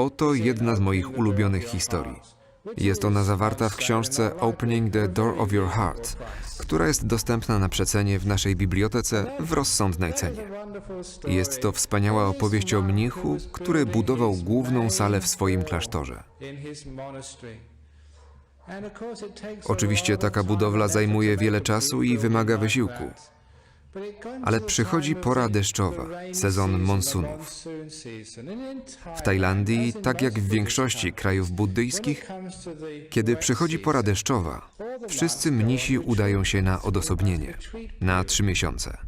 Oto jedna z moich ulubionych historii. Jest ona zawarta w książce Opening the Door of Your Heart, która jest dostępna na przecenie w naszej bibliotece w rozsądnej cenie. Jest to wspaniała opowieść o mnichu, który budował główną salę w swoim klasztorze. Oczywiście taka budowla zajmuje wiele czasu i wymaga wysiłku. Ale przychodzi pora deszczowa, sezon monsunów. W Tajlandii, tak jak w większości krajów buddyjskich, kiedy przychodzi pora deszczowa, wszyscy mnisi udają się na odosobnienie, na trzy miesiące.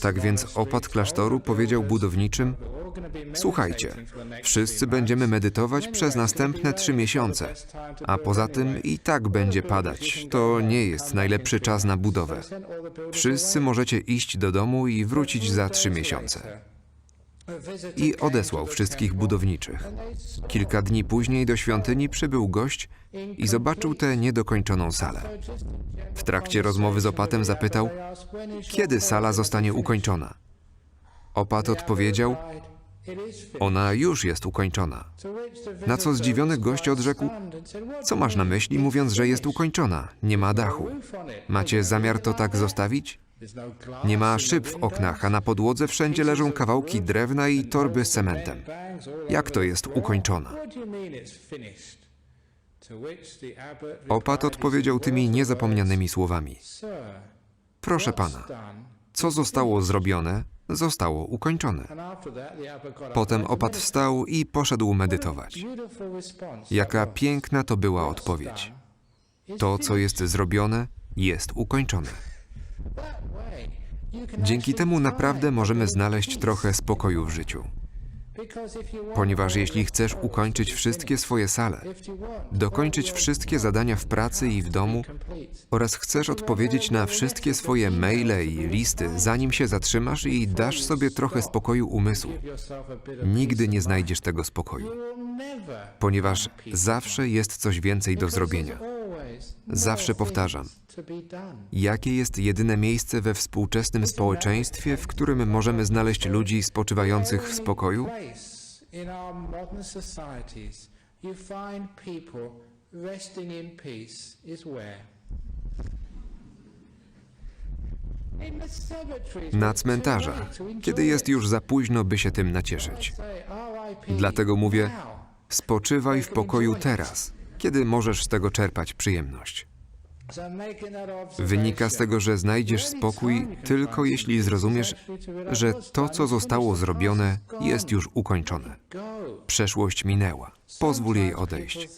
Tak więc opat klasztoru powiedział budowniczym: Słuchajcie, wszyscy będziemy medytować przez następne trzy miesiące, a poza tym i tak będzie padać. To nie jest najlepszy czas na budowę. Wszyscy możecie iść do domu i wrócić za trzy miesiące. I odesłał wszystkich budowniczych. Kilka dni później do świątyni przybył gość i zobaczył tę niedokończoną salę. W trakcie rozmowy z opatem zapytał, kiedy sala zostanie ukończona. Opat odpowiedział, ona już jest ukończona. Na co zdziwiony gość odrzekł, Co masz na myśli, mówiąc, że jest ukończona? Nie ma dachu. Macie zamiar to tak zostawić? Nie ma szyb w oknach, a na podłodze wszędzie leżą kawałki drewna i torby z cementem. Jak to jest ukończona? Opat odpowiedział tymi niezapomnianymi słowami. Proszę pana, co zostało zrobione, zostało ukończone. Potem opat wstał i poszedł medytować. Jaka piękna to była odpowiedź. To, co jest zrobione, jest ukończone. Dzięki temu naprawdę możemy znaleźć trochę spokoju w życiu. Ponieważ jeśli chcesz ukończyć wszystkie swoje sale, dokończyć wszystkie zadania w pracy i w domu oraz chcesz odpowiedzieć na wszystkie swoje maile i listy, zanim się zatrzymasz i dasz sobie trochę spokoju umysłu, nigdy nie znajdziesz tego spokoju, ponieważ zawsze jest coś więcej do zrobienia. Zawsze powtarzam, jakie jest jedyne miejsce we współczesnym społeczeństwie, w którym możemy znaleźć ludzi spoczywających w spokoju? Na cmentarzach, kiedy jest już za późno, by się tym nacieszyć. Dlatego mówię, spoczywaj w pokoju teraz, kiedy możesz z tego czerpać przyjemność. Wynika z tego, że znajdziesz spokój tylko jeśli zrozumiesz, że to, co zostało zrobione, jest już ukończone. Przeszłość minęła. Pozwól jej odejść.